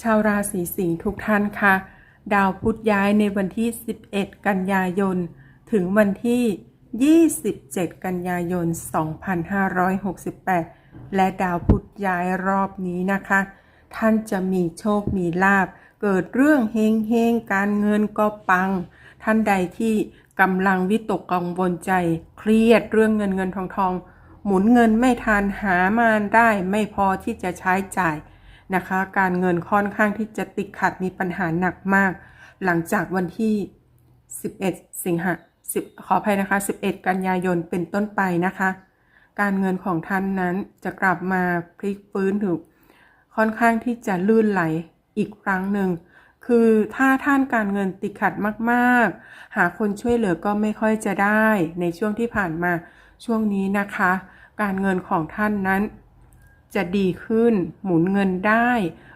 ชาวราศีสิงห์ทุกท่านค่ะ ดาวพุธย้ายในวันที่ 11 กันยายน ถึงวันที่ 27 กันยายน 2568 และดาวพุธย้ายรอบนี้นะคะ ท่านจะมีโชค มีลาบ เกิดเรื่องเฮงเฮงการเงินก็ปัง ท่านใดที่กำลังวิตกกังวลใจ เครียดเรื่องเงินเงินทองทอง หมุนเงินไม่ทันหามาได้ไม่พอที่จะใช้จ่าย นะคะ การเงินค่อนข้างที่จะติดขัดมีปัญหาหนักมาก หลังจากวันที่ 11 สิงหา10ขออภัยนะคะ 11 กันยายนเป็นต้นไปนะคะ การเงินของท่านนั้นจะกลับมาพลิกฟื้นถึงค่อนข้างที่จะลื่นไหลอีกครั้งหนึ่ง คือถ้าท่านการเงินติดขัดมากๆ หาคนช่วยเหลือก็ไม่ค่อยจะได้ในช่วงที่ผ่านมาช่วงนี้นะคะ การเงินของท่านนั้น จะดีขึ้น หมุนเงินได้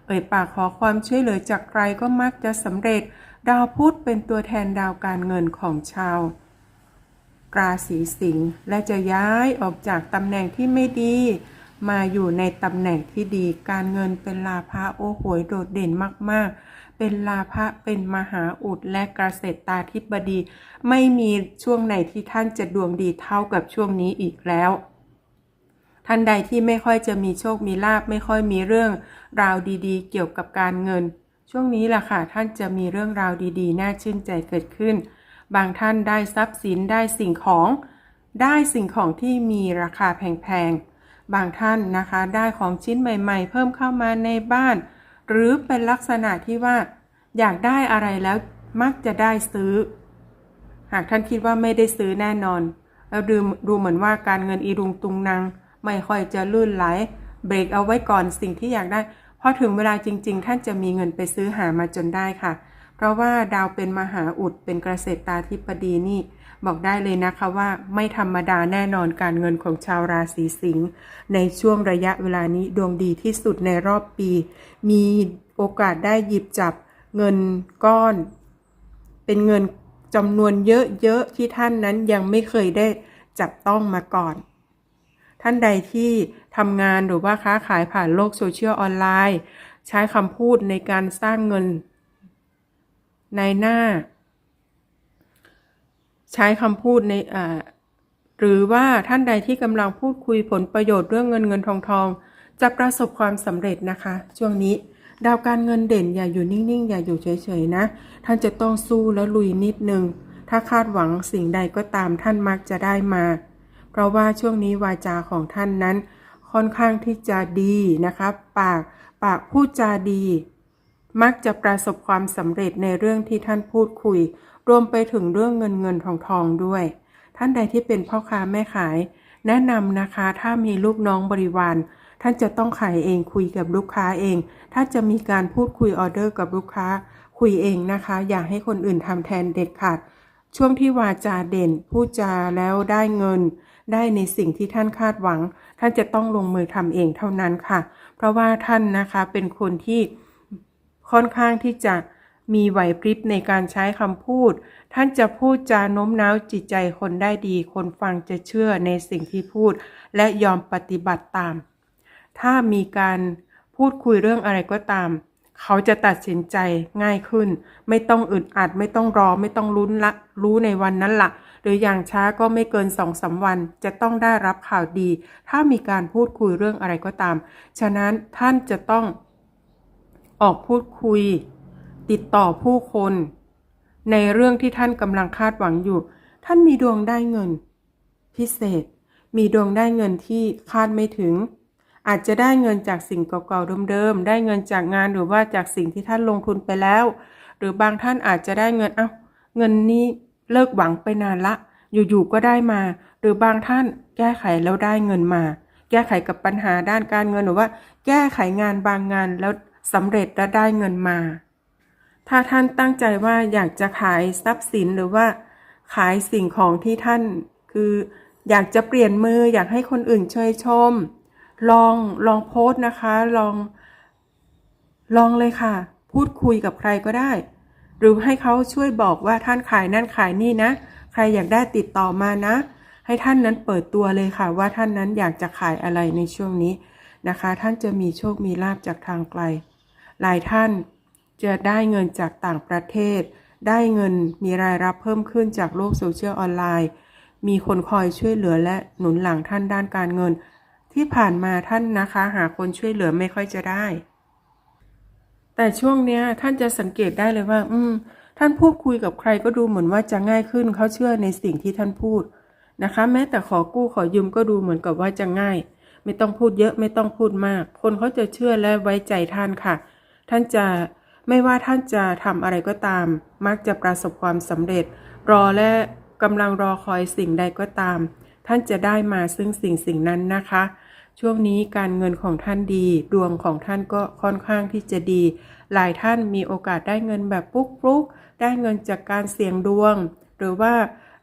เอ่ยปากขอความช่วยเหลือจากใครก็มักจะสำเร็จ ดาวพุธเป็นตัวแทนดาวการเงินของชาวราศีสิงห์และจะย้ายออกจากตำแหน่งที่ไม่ดี มาอยู่ในตำแหน่งที่ดี การเงินเป็นลาภะโอ้โหยโดดเด่นมากๆ เป็นลาภะเป็นมหาอุดและเกษตรตาธิบดี ไม่มีช่วงไหนที่ท่านจะดวงดีเท่ากับช่วงนี้อีกแล้ว ท่านใดที่ไม่ค่อยจะมีโชคมีลาบไม่ค่อยมีเรื่องราวดีๆ เกี่ยวกับการเงิน ช่วงนี้แหละค่ะ ท่านจะมีเรื่องราวดีๆ น่าชื่นใจเกิดขึ้น บางท่านได้ทรัพย์สินได้สิ่งของ ได้สิ่งของที่มีราคาแพงๆ บางท่านนะคะได้ของชิ้นใหม่ ๆ เพิ่มเข้ามาในบ้าน หรือเป็นลักษณะที่ว่า อยากได้อะไรแล้วมักจะได้ซื้อ หากท่านคิดว่าไม่ได้ซื้อแน่นอน แล้วดูดูเหมือนว่าการเงินอีรุงตุงนาง ไม่ค่อยจะลื่นไหล เบรกเอาไว้ก่อนสิ่งที่อยากได้พอถึงเวลาจริง ๆ ท่านจะมีเงินไปซื้อหามาจนได้ค่ะ เพราะว่าดาวเป็นมหาอุดเป็นเกษตรตาธิปดีนี่ บอกได้เลยนะคะว่าไม่ธรรมดาแน่นอนการเงินของชาวราศีสิงห์ในช่วงระยะเวลานี้ดวงดีที่สุดในรอบปี มีโอกาสได้หยิบจับเงินก้อน เป็นเงินจำนวนเยอะๆที่ท่านนั้นยังไม่เคยได้จับต้องมาก่อน ท่านใดที่ทำงานหรือว่าค้าขายผ่านโลกโซเชียลออนไลน์ ใช้คำพูดในการสร้างเงิน ในหน้า ใช้คำพูดในหรือว่าท่านใดที่กำลังพูดคุยผลประโยชน์เรื่องเงินเงินทองทองจะประสบความสำเร็จนะคะ ช่วงนี้ดาวการเงินเด่นอย่าอยู่นิ่งๆ อย่าอยู่เฉยๆนะ ท่านจะต้องสู้แล้วลุยนิดนึง ถ้าคาดหวังสิ่งใดก็ตามท่านมักจะได้มา เพราะว่าช่วงนี้วาจาของท่านนั้น ค่อนข้างที่จะดีนะคะปากปากพูดจาดี มักจะประสบความสำเร็จในเรื่องที่ท่านพูดคุย รวมไปถึงเรื่องเงินเงินทองทองด้วย ท่านใดที่เป็นพ่อค้าแม่ขาย แนะนำนะคะถ้ามีลูกน้องบริวารท่านจะต้องขายเองคุยกับลูกค้าเอง ถ้าจะมีการพูดคุยออเดอร์กับลูกค้า คุยเองนะคะ อย่าให้คนอื่นทำแทนเด็ดขาด ช่วงที่วาจาเด่น พูดจาแล้วได้เงิน ได้ในสิ่งที่ท่านคาดหวัง ท่านจะต้องลงมือทำเองเท่านั้นค่ะ เพราะว่าท่านนะคะเป็นคนที่ค่อนข้างที่จะมีไหวพริบในการใช้คำพูด ท่านจะพูดจาโน้มน้าวจิตใจคนได้ดี คนฟังจะเชื่อในสิ่งที่พูด และยอมปฏิบัติตาม ถ้ามีการพูดคุยเรื่องอะไรก็ตาม เขาจะตัดสินใจง่ายขึ้น ไม่ต้องอึดอัด ไม่ต้องรอ ไม่ต้องลุ้นละ รู้ในวันนั้นละ หรืออย่างช้าก็ไม่เกินสองสาวัน จะต้องได้รับข่าวดี ถ้ามีการพูดคุยเรื่องอะไรก็ตาม ฉะนั้นท่านจะต้องออกพูดคุย ติดต่อผู้คน ในเรื่องที่ท่านกำลังคาดหวังอยู่ ท่านมีดวงได้เงิน พิเศษ มีดวงได้เงินที่คาดไม่ถึงอาจจะได้เงินจากสิ่งเก่าๆเดิมๆ ได้เงินจากงานหรือว่าจากสิ่งที่ท่านลงทุนไปแล้ว หรือบางท่านอาจจะได้เงิน เอ้า เงินนี้ เลิกหวังไปนานละ อยู่ๆก็ได้มา หรือบางท่านแก้ไขแล้วได้เงินมา แก้ไขกับปัญหาด้านการเงินหรือว่า แก้ไขงานบางงานแล้วสำเร็จและได้เงินมา ถ้าท่านตั้งใจว่าอยากจะขายทรัพย์สินหรือว่า ขายสิ่งของที่ท่าน คืออยากจะเปลี่ยนมืออยากให้คนอื่นช่วยชม ลองลองโพสต์นะคะ ลอง ลองเลยค่ะ พูดคุยกับใครก็ได้ หรือให้เขาช่วยบอกว่าท่านขายนั่นขายนี่นะ ใครอยากได้ติดต่อมานะ ให้ท่านนั้นเปิดตัวเลยค่ะ ว่าท่านนั้นอยากจะขายอะไรในช่วงนี้นะคะ ท่านจะมีโชคมีลาบจากทางไกล หลายท่านจะได้เงินจากต่างประเทศ ได้เงินมีรายรับเพิ่มขึ้นจากโลกโซเชียลออนไลน์ มีคนคอยช่วยเหลือและหนุนหลังท่านด้านการเงิน ที่ผ่านมาท่านนะคะ หาคนช่วยเหลือไม่ค่อยจะได้ แต่ช่วงเนี้ยท่านจะสังเกตได้เลยว่า อืม ท่านพูดคุยกับใครก็ดูเหมือนว่าจะง่ายขึ้นเขาเชื่อในสิ่งที่ท่านพูดนะคะ แม้แต่ขอกู้ขอยืมก็ดูเหมือนกับว่าจะง่าย ไม่ต้องพูดเยอะไม่ต้องพูดมาก คนเขาจะเชื่อและไว้ใจท่านค่ะ ท่านจะไม่ว่าท่านจะทำอะไรก็ตาม มักจะประสบความสำเร็จ รอและกำลังรอคอยสิ่งใดก็ตาม ท่านจะได้มาซึ่งสิ่งสิ่งนั้นนะคะ ช่วงนี้การเงินของท่านดี ดวงของท่านก็ค่อนข้างที่จะดี หลายท่านมีโอกาสได้เงินแบบปุ๊กปุ๊กได้เงินจากการเสี่ยงดวง หรือว่า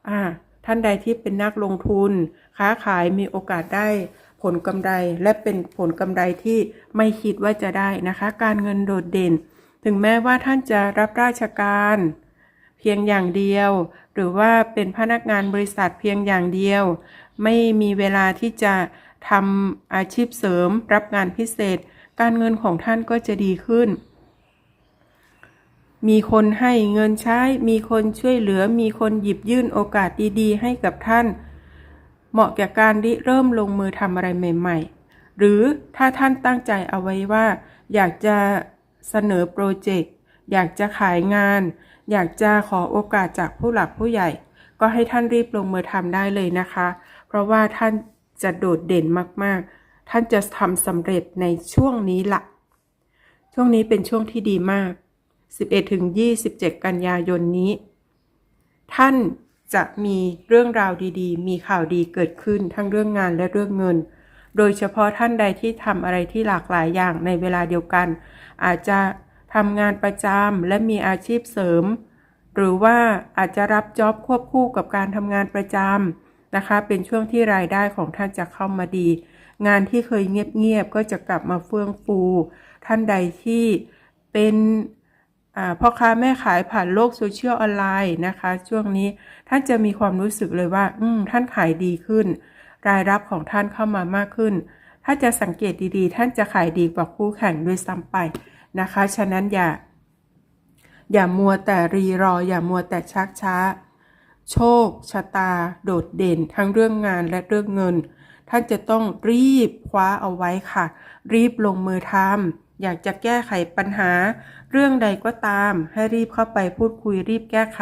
อ่าท่านใดที่เป็นนักลงทุน ค้าขายมีโอกาสได้ผลกำไรและเป็นผลกำไรที่ไม่คิดว่าจะได้นะคะ การเงินโดดเด่น ถึงแม้ว่าท่านจะรับราชการ เพียงอย่างเดียว หรือว่าเป็นพนักงานบริษัทเพียงอย่างเดียว ไม่มีเวลาที่จะ ทำอาชีพเสริม รับงานพิเศษ การเงินของท่านก็จะดีขึ้น มีคนให้เงินใช้ มีคนช่วยเหลือ มีคนหยิบยื่นโอกาสดีๆ ให้กับท่าน เหมาะแก่การริเริ่มลงมือทำอะไรใหม่ ๆ หรือถ้าท่านตั้งใจเอาไว้ว่า อยากจะเสนอโปรเจกต์ อยากจะขายงาน อยากจะขอโอกาสจากผู้หลักผู้ใหญ่ ก็ให้ท่านรีบลงมือทำได้เลยนะคะ เพราะว่าท่าน จะโดดเด่นมากๆ ท่านจะทำสำเร็จในช่วงนี้ละ ช่วงนี้เป็นช่วงที่ดีมาก 11ถึง27 กันยายนนี้ ท่านจะมีเรื่องราวดีๆ มีข่าวดีเกิดขึ้นทั้งเรื่องงานและเรื่องเงิน โดยเฉพาะท่านใดที่ทำอะไรที่หลากหลายอย่างในเวลาเดียวกัน อาจจะทำงานประจำและมีอาชีพเสริม หรือว่าอาจจะรับจ็อบควบคู่กับการทำงานประจำ นะคะ เป็นช่วงที่รายได้ของท่านจะเข้ามาดี งานที่เคยเงียบๆก็จะกลับมาเฟื่องฟู ท่านใดที่เป็นพ่อค้าแม่ขายผ่านโลกโซเชียลออนไลน์นะคะ ช่วงนี้ท่านจะมีความรู้สึกเลยว่าท่านขายดีขึ้น รายรับของท่านเข้ามามากขึ้น ถ้าจะสังเกตดีๆ ท่านจะขายดีกว่าคู่แข่งด้วยซ้ำไปนะคะ ฉะนั้นอย่า อย่ามัวแต่รีรอ อย่ามัวแต่ชักช้า โชค ชะตา โดดเด่น ทั้งเรื่องงานและเรื่องเงิน ท่านจะต้องรีบคว้าเอาไว้ค่ะ รีบลงมือทำอยากจะแก้ไขปัญหา เรื่องใดก็ตาม ให้รีบเข้าไปพูดคุยรีบแก้ไข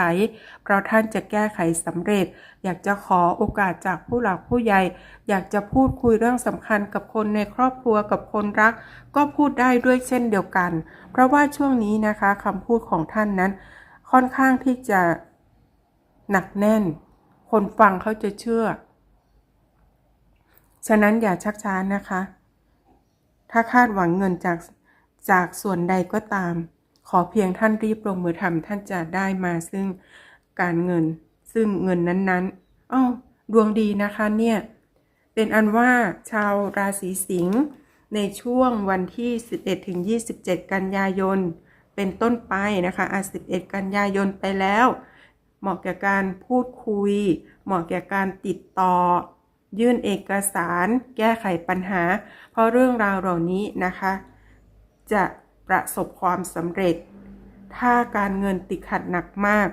เพราะท่านจะแก้ไขสำเร็จ อยากจะขอโอกาสจากผู้หลักผู้ใหญ่ อยากจะพูดคุยเรื่องสำคัญกับคนในครอบครัวกับคนรัก ก็พูดได้ด้วยเช่นเดียวกัน เพราะว่าช่วงนี้นะคะคำพูดของท่านนั้น ค่อนข้างที่จะ หนักแน่น คนฟังเขาจะเชื่อ ฉะนั้นอย่าชักช้านะคะ ถ้าคาดหวังเงินจากจากส่วนใดก็ตาม ขอเพียงท่านรีบลงมือทำท่านจะได้มาซึ่งการเงิน ซึ่งเงินนั้นๆอ้าวดวงดีนะคะเนี่ย เป็นอันว่าชาวราศีสิงห์ในช่วงวันที่ 11ถึง27 กันยายน เป็นต้นไปนะคะอะ11 กันยายนไปแล้ว เหมาะแก่การพูดคุย เหมาะแก่การติดต่อ ยื่นเอกสาร แก้ไขปัญหา เพราะเรื่องราวเหล่านี้นะคะ จะประสบความสำเร็จ ถ้าการเงินติดขัดหนักมาก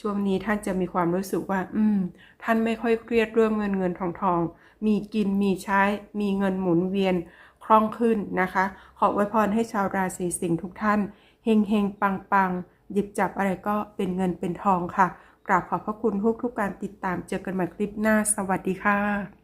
ช่วงนี้ท่านจะมีความรู้สึกว่า อืม ท่านไม่ค่อยเครียดเรื่องเงินเงินทองทอง มีกินมีใช้ มีเงินหมุนเวียนคล่องขึ้นนะคะ ขอไว้พรให้ชาวราศีสิงห์ทุกท่านเฮงเฮงปังปัง หยิบจับอะไรก็เป็นเงินเป็นทองค่ะกราบขอบพระคุณทุกทุกการติดตามเจอกันใหม่คลิปหน้า สวัสดีค่ะ